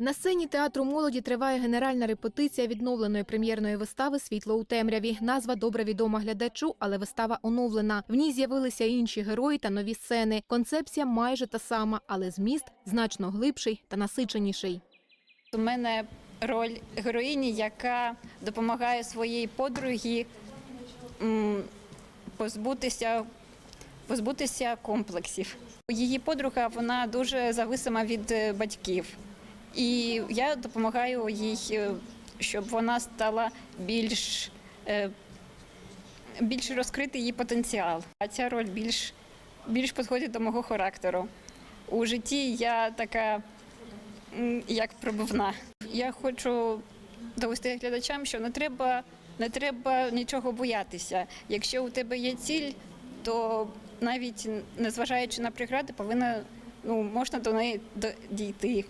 На сцені театру молоді триває генеральна репетиція відновленої прем'єрної вистави Світло у темряві. Назва добре відома глядачу, але вистава оновлена. В ній з'явилися інші герої та нові сцени. Концепція майже та сама, але зміст значно глибший та насиченіший. У мене роль героїні, яка допомагає своїй подругі позбутися, позбутися комплексів. Її подруга вона дуже зависима від е, батьків, і я допомагаю їй, е, щоб вона стала більш, е, більш розкрити її потенціал. А ця роль більш, більш підходить до мого характеру. У житті я така як пробивна. Я хочу довести глядачам, що не треба, не треба нічого боятися. Якщо у тебе є ціль, то навіть незважаючи на прегради, повинна ну, можна до неї дійти.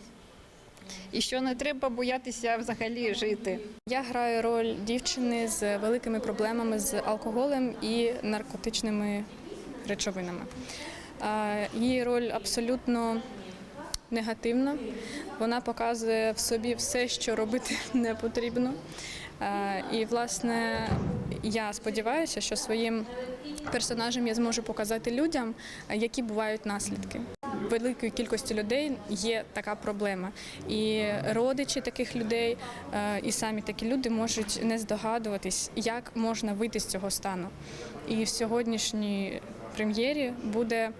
І що не треба боятися взагалі жити. Я граю роль дівчини з великими проблемами з алкоголем і наркотичними речовинами. Її роль абсолютно негативна. Вона показує в собі все, що робити не потрібно. І, власне, я сподіваюся, що своїм персонажем я зможу показати людям, які бувають наслідки. Великої кількості людей є така проблема, і родичі таких людей, е, і самі такі люди можуть не здогадуватись, як можна вийти з цього стану. І в сьогоднішній прем'єрі буде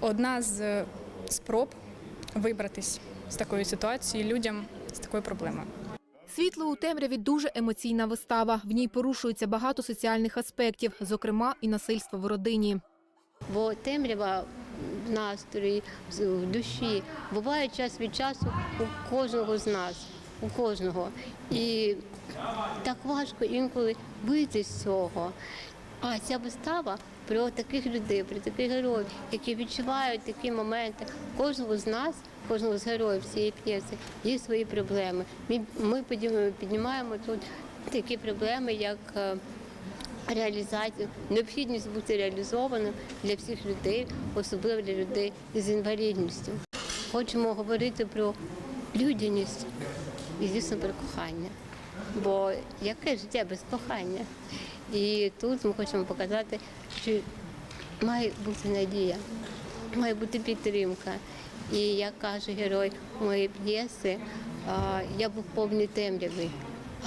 одна з спроб вибратись з такої ситуації людям з такою проблемою. Світло у темряві дуже емоційна вистава. В ній порушується багато соціальних аспектів, зокрема і насильство в родині. бо темрява настрої, в душі буває час від часу у кожного з нас, у кожного. І так важко інколи вийти з цього. А ця вистава про таких людей, про таких героїв, які відчувають такі моменти. Кожного з нас, кожного з героїв цієї п'єси, є свої проблеми. Ми, піднімаємо тут такі проблеми, як е, реалізацію, необхідність бути реалізованим для всіх людей, особливо для людей з інвалідністю. Хочемо говорити про людяність і, звісно, про кохання. Бо яке життя без кохання? І тут ми хочемо показати, що має бути надія, має бути підтримка. І як каже герой моєї п'єси, я був повний темряви,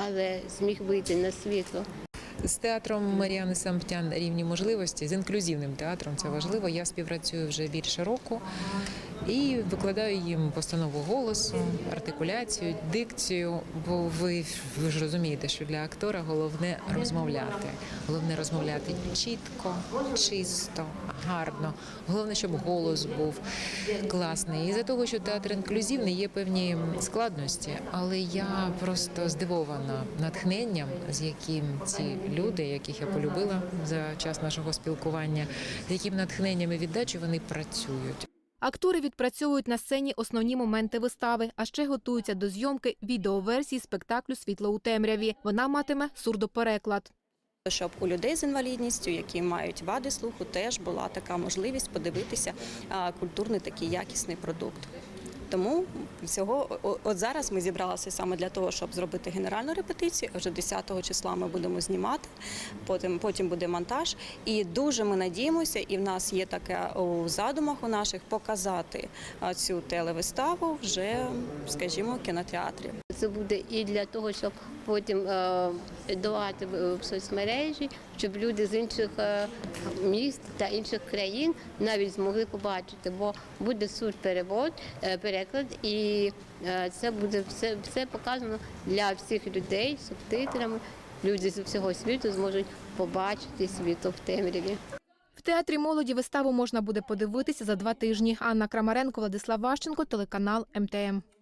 але зміг вийти на світло. З театром Маріани Самптян рівні можливості, з інклюзивним театром це важливо. Я співпрацюю вже більше року і викладаю їм постанову голосу, артикуляцію, дикцію. Бо ви, ви ж розумієте, що для актора головне розмовляти. Головне розмовляти чітко, чисто, гарно. Головне, щоб голос був класний. І за того, що театр інклюзивний, є певні складності, але я просто здивована натхненням, з яким ці люди, яких я полюбила за час нашого спілкування, з яким натхненням і віддачею вони працюють. Актори відпрацьовують на сцені основні моменти вистави, а ще готуються до зйомки відеоверсії спектаклю Світло у темряві. Вона матиме сурдопереклад. Щоб у людей з інвалідністю, які мають вади слуху, теж була така можливість подивитися культурний такий якісний продукт. Тому всього от зараз ми зібралися саме для того, щоб зробити генеральну репетицію. Вже 10 числа ми будемо знімати, потім, потім буде монтаж. І дуже ми надіємося, і в нас є таке у задумах у наших показати цю телевиставу вже, скажімо, кінотеатрі. Це буде і для того, щоб потім е, давати в соцмережі, щоб люди з інших е, міст та інших країн навіть змогли побачити, бо буде сурдперевод, е, переклад, і це буде все, все показано для всіх людей субтитрами. Люди з всього світу зможуть побачити світло в темряві. В театрі молоді виставу можна буде подивитися за два тижні. Анна Крамаренко, Владислав Ващенко, телеканал МТМ.